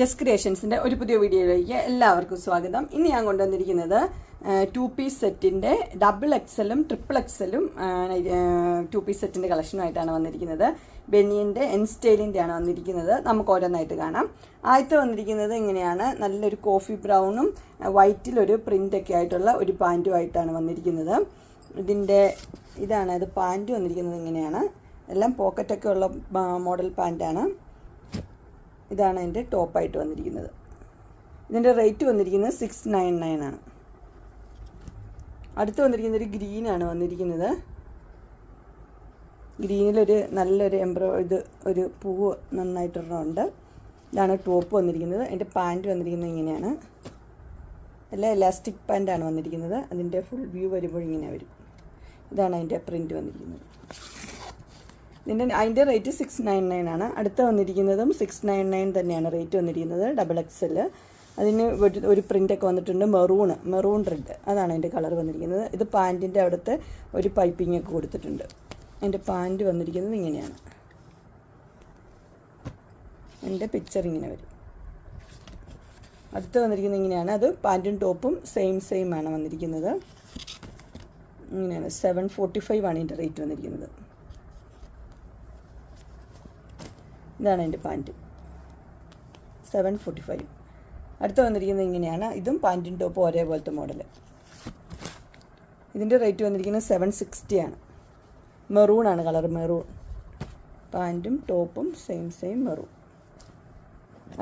ജസ് ക്രിയേഷൻസിന്റെ ഒരു പുതിയ വീഡിയോയിലേക്ക് എല്ലാവർക്കും സ്വാഗതം. ഇന്ന് ഞാൻ കൊണ്ടുവന്നിരിക്കുന്നത് ടു പീസ് സെറ്റിന്റെ ഡബിൾ എക്സലും ട്രിപ്പിൾ എക്സലും ടു പീസ് സെറ്റിന്റെ കളക്ഷനുമായിട്ടാണ് വന്നിരിക്കുന്നത് ബെനിയന്റെ എൻ സ്റ്റൈലിന്റെ ആണ് വന്നിരിക്കുന്നത്. നമുക്ക് ഓരോന്നായിട്ട് കാണാം. ആദ്യത്തെ വന്നിരിക്കുന്നത് ഇങ്ങനെയാണ്. നല്ലൊരു കോഫി ബ്രൗണും വൈറ്റിലൊരു പ്രിന്റൊക്കെ ആയിട്ടുള്ള ഒരു പാന്റുമായിട്ടാണ് വന്നിരിക്കുന്നത്. ഇതിന്റെ ഇതാണ് ഇത് പാന്റ് വന്നിരിക്കുന്നത് ഇങ്ങനെയാണ്. എല്ലാം പോക്കറ്റൊക്കെ ഉള്ള മോഡൽ പാന്റാണ്. ഇതാണ് എന്റെ ടോപ്പായിട്ട് വന്നിരിക്കുന്നത്. ഇതിന്റെ റേറ്റ് വന്നിരിക്കുന്നത് സിക്സ് നയൻ നയൻ ആണ്. അടുത്ത് വന്നിരിക്കുന്ന ഒരു ഗ്രീനാണ് വന്നിരിക്കുന്നത്. ഗ്രീനിലൊരു നല്ലൊരു എംബ്രോ ഇത് ഒരു പൂവ് നന്നായിട്ടൊരെണ്ണമുണ്ട്. ഇതാണ് ടോപ്പ് വന്നിരിക്കുന്നത്. അതിന്റെ പാന്റ് വന്നിരിക്കുന്നത് ഇങ്ങനെയാണ്. എല്ലാം ഇലാസ്റ്റിക് പാന്റാണ് വന്നിരിക്കുന്നത്. അതിന്റെ ഫുൾ വ്യൂ വരുമ്പോൾ ഇങ്ങനെ വരും. ഇതാണ് അതിന്റെ പ്രിന്റ് വന്നിരിക്കുന്നത്. ഇതിന്റെ അതിന്റെ റേറ്റ് സിക്സ് നയൻ നയൻ ആണ്. അടുത്ത വന്നിരിക്കുന്നതും സിക്സ് നയൻ നയൻ തന്നെയാണ്. റേറ്റ് വന്നിരിക്കുന്നത് ഡബിൾ എക്സൽ അതിന് ഒരു- പ്രിന്റൊക്കെ വന്നിട്ടുണ്ട് മെറൂണ് മെറൂൺ റെഡ് അതാണ് അതിന്റെ കളർ വന്നിരിക്കുന്നത്. ഇത് പാന്റിന്റെ അവിടുത്തെ ഒരു പൈപ്പിംഗ് ഒക്കെ കൊടുത്തിട്ടുണ്ട്. അതിന്റെ പാന്റ് വന്നിരിക്കുന്നത് ഇങ്ങനെയാണ്. എന്റെ പിക്ചർ ഇങ്ങനെ വരും. അടുത്ത് വന്നിരിക്കുന്നത് ഇങ്ങനെയാണ്. അത് പാന്റും ടോപ്പും സെയിം സെയിം ആണ് വന്നിരിക്കുന്നത്. ഇങ്ങനെയാണ്. സെവൻ ഫോർട്ടി ഫൈവ് ആണ് ഇതിന്റെ റേറ്റ് വന്നിരിക്കുന്നത്. ഇതാണ് എന്റെ പാന്റ് സെവൻ ഫോർട്ടി ഫൈവ് അടുത്ത് വന്നിരിക്കുന്നത് ഇങ്ങനെയാണ്. ഇതും പാന്റും ടോപ്പും ഒരേപോലത്തെ മോഡൽ ഇതിന്റെ റേറ്റ് വന്നിരിക്കുന്നത് സെവൻ സിക്സ്റ്റി ആണ്. മെറൂൺ ആണ് കളർ മെറൂൺ പാന്റും ടോപ്പും സെയിം സെയിം മെറൂൺ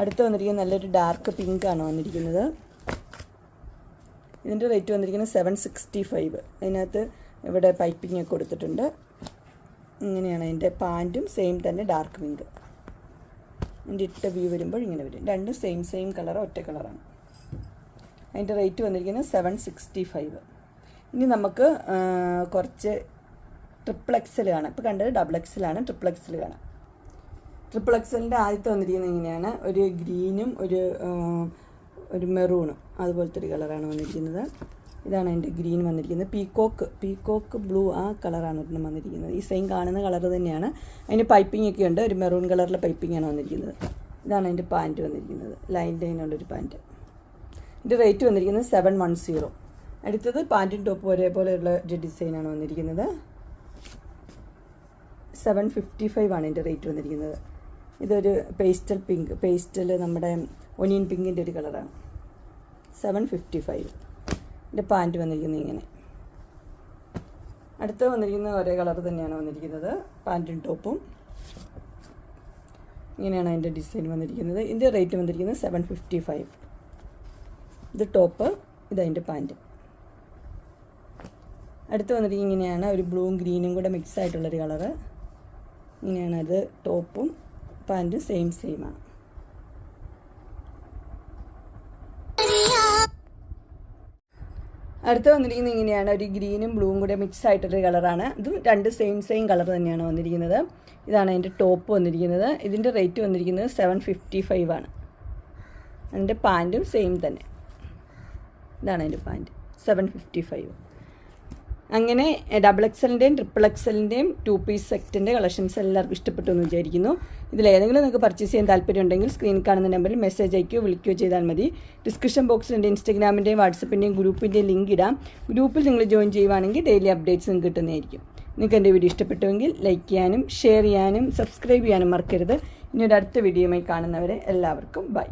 അടുത്ത് വന്നിരിക്കുന്നത് നല്ലൊരു ഡാർക്ക് പിങ്ക് ആണ് വന്നിരിക്കുന്നത്. ഇതിന്റെ റേറ്റ് വന്നിരിക്കുന്നത് സെവൻ സിക്സ്റ്റി ഫൈവ് അതിനകത്ത് ഇവിടെ പൈപ്പിംഗ് ഒക്കെ കൊടുത്തിട്ടുണ്ട്. ഇങ്ങനെയാണ് അതിന്റെ പാന്റും സെയിം തന്നെ ഡാർക്ക് പിങ്ക് അതിന്റെ ഇട്ട വ്യൂ വരുമ്പോൾ ഇങ്ങനെ വരും. രണ്ടും സെയിം സെയിം കളർ ഒറ്റ കളറാണ് അതിന്റെ റേറ്റ് വന്നിരിക്കുന്നത് സെവൻ സിക്സ്റ്റി ഫൈവ് ഇനി നമുക്ക് കുറച്ച് ട്രിപ്പിൾ എക്സൽ കാണാം. ഇപ്പോൾ കണ്ടത് ഡബിൾ എക്സലാണ് ട്രിപ്പിൾ എക്സൽ കാണാം. ട്രിപ്പിൾ എക്സലിന്റെ ആദ്യത്തെ വന്നിരിക്കുന്നത് ഇങ്ങനെയാണ്. ഒരു ഗ്രീനും ഒരു ഒരു മെറൂണും അതുപോലത്തെ ഒരു കളറാണ് വന്നിരിക്കുന്നത്. ഇതാണ് എന്റെ ഗ്രീൻ വന്നിരിക്കുന്നത്. പീക്കോക്ക് പീക്കോക്ക് ബ്ലൂ ആ കളറാണ് ഒരെണ്ണം വന്നിരിക്കുന്നത്. ഈ സെയിം കാണുന്ന കളർ തന്നെയാണ്. അതിന് പൈപ്പിംഗ് ഒക്കെ ഉണ്ട്. ഒരു മെറൂൺ കളറിലെ പൈപ്പിംഗ് ആണ് വന്നിരിക്കുന്നത്. ഇതാണ് അതിന്റെ പാന്റ് വന്നിരിക്കുന്നത്. ലൈൻ ലൈനുള്ളൊരു പാന്റ് ഇതിന്റെ റേറ്റ് വന്നിരിക്കുന്നത് സെവൻ വൺ സീറോ അടുത്തത് പാന്റും ടോപ്പും ഒരേപോലെയുള്ള ഒരു ഡിസൈനാണ് വന്നിരിക്കുന്നത്. സെവൻ ഫിഫ്റ്റി ഫൈവ് ആണ് ഇതിന്റെ റേറ്റ് വന്നിരിക്കുന്നത്. ഇതൊരു പേസ്റ്റൽ പിങ്ക് പേസ്റ്റൽ നമ്മുടെ ഒനിയൻ പിങ്കിന്റെ ഒരു കളറാണ്. സെവൻ ഫിഫ്റ്റി ഫൈവ് ഇതിന്റെ പാന്റ് വന്നിരിക്കുന്നത് ഇങ്ങനെ. അടുത്ത് വന്നിരിക്കുന്നത് ഒരേ കളർ തന്നെയാണ് വന്നിരിക്കുന്നത്. പാന്റും ടോപ്പും ഇങ്ങനെയാണ് അതിന്റെ ഡിസൈൻ വന്നിരിക്കുന്നത്. ഇതിന്റെ റേറ്റ് വന്നിരിക്കുന്നത് സെവൻ ഫിഫ്റ്റി ഫൈവ് ഇത് ടോപ്പ് ഇതതിന്റെ പാന്റ് അടുത്ത് വന്നിരിക്കുന്നത് ഇങ്ങനെയാണ്. ഒരു ബ്ലൂവും ഗ്രീനും കൂടെ മിക്സ് ആയിട്ടുള്ളൊരു കളറ് ഇങ്ങനെയാണ് അത് ടോപ്പും പാന്റും സെയിം സെയിം അടുത്ത് വന്നിരിക്കുന്നത് ഇങ്ങനെയാണ്. ഒരു ഗ്രീനും ബ്ലൂവും കൂടെ മിക്സ് ആയിട്ടൊരു കളറാണ് ഇതും രണ്ട് സെയിം സെയിം കളർ തന്നെയാണ് വന്നിരിക്കുന്നത്. ഇതാണ് അതിന്റെ ടോപ്പ് വന്നിരിക്കുന്നത്. ഇതിന്റെ റേറ്റ് വന്നിരിക്കുന്നത് സെവൻ ഫിഫ്റ്റി ഫൈവ് ആണ് അതിന്റെ പാന്റും സെയിം തന്നെ. ഇതാണ് അതിന്റെ പാന്റ് സെവൻ ഫിഫ്റ്റി ഫൈവ് അങ്ങനെ ഡബിൾ എക്സലിന്റെയും ട്രിപ്പിൾ എക്സലിന്റെയും ടു പീസ് സെറ്റിന്റെ കളക്ഷൻസ് എല്ലാവർക്കും ഇഷ്ടപ്പെട്ടു എന്ന് വിചാരിക്കുന്നു. ഇതിലേതെങ്കിലും നിങ്ങൾക്ക് പർച്ചേസ് ചെയ്യാൻ താല്പര്യമുണ്ടെങ്കിൽ സ്ക്രീൻ കാണുന്ന നമ്പറിൽ മെസ്സേജ് അയക്കുകയോ വിളിക്കുകയോ ചെയ്താൽ മതി. ഡിസ്ക്രിപ്ഷൻ ബോക്സിലുണ്ട് ഇൻസ്റ്റഗ്രാമിന്റെയും വാട്സപ്പിന്റെയും ഗ്രൂപ്പിന്റെയും ലിങ്ക് ഇടാം. ഗ്രൂപ്പിൽ നിങ്ങൾ ജോയിൻ ചെയ്യുവാണെങ്കിൽ ഡെയിലി അപ്ഡേറ്റ്സ് നിങ്ങൾക്ക് കിട്ടുന്നതായിരിക്കും. നിങ്ങൾക്ക് എന്റെ വീഡിയോ ഇഷ്ടപ്പെട്ടുവെങ്കിൽ ലൈക്ക് ചെയ്യാനും ഷെയർ ചെയ്യാനും സബ്സ്ക്രൈബ് ചെയ്യാനും മറക്കരുത്. ഇനി ഒരു അടുത്ത വീഡിയോയുമായി കാണുന്നവരെ എല്ലാവർക്കും ബൈ